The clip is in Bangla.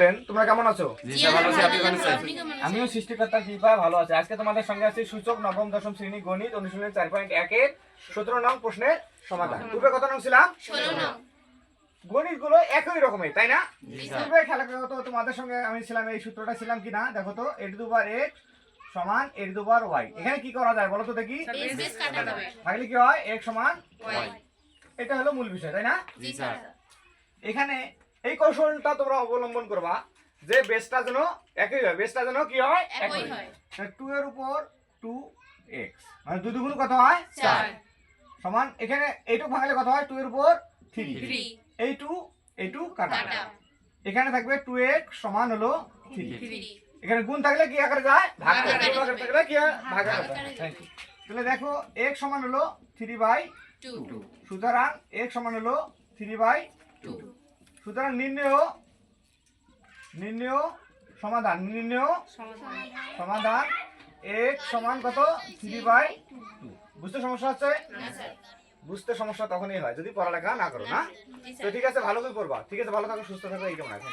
স্টুডেন্ট তোমরা কেমন আছো? জি স্যার ভালো আছি আপনি কেমন আছেন? আপনি কেমন আছেন? আমিও সৃষ্টিকর্তার কৃপায় ভালো আছি। আজকে তোমাদের সঙ্গে আছে সূচক নবম দশম শ্রেণি গণিত অনুশীলনের চার পয়েন্ট একের সতেরো নং প্রশ্নের সমাধান। পূর্বে কত নং ছিলাম গণিতগুলো একই রকমের তাই না? পূর্বে খেলা করতো তোমাদের সঙ্গে আমি ছিলাম এই সূত্রটা ছিলাম কিনা দেখো তো এর দুবার এক্স সমান এর দুবার ওয়াই। এখানে কি করা যায় বলো তো দেখি। তাহলে কি হয়? এক্স সমান এটা হলো মূল বিষয় তাই না? এখানে এই কৌশলটা তোমরা অবলম্বন করবা যে বেসটা যেন একই হয়। বেসটা যেন কি হয়? একই হয়। টু এর উপর টু এক্স মানে দুই দুগুণ কত হয়? চার। সমান এখানে এইটুকু ভাঙলে কত হয়? টু এর উপর থ্রি। এই টু এই টু কাটা। এখানে থাকবে টু এক্স সমান হলো থ্রি। এখানে গুণ থাকলে কি আকারে যায়? ভাগ থাকলে কি হয়? ভাগ আকারে যায়। তাহলে দেখো x সমান হলো থ্রি বাই টু। সুতরাং x সমান হলো থ্রি বাই টু। সুতরাং নির্ণয় নির্ণয় সমাধান। নির্ণয় সমাধান। এক সমান কত? Three by two. বুঝতে সমস্যা হচ্ছে? বুঝতে সমস্যা তখনই হয় যদি পড়ালেখা না করো না? তো ঠিক আছে ভালো করে পড়বা। ঠিক আছে ভালো থাকো সুস্থ থাকো এই কেমন এখন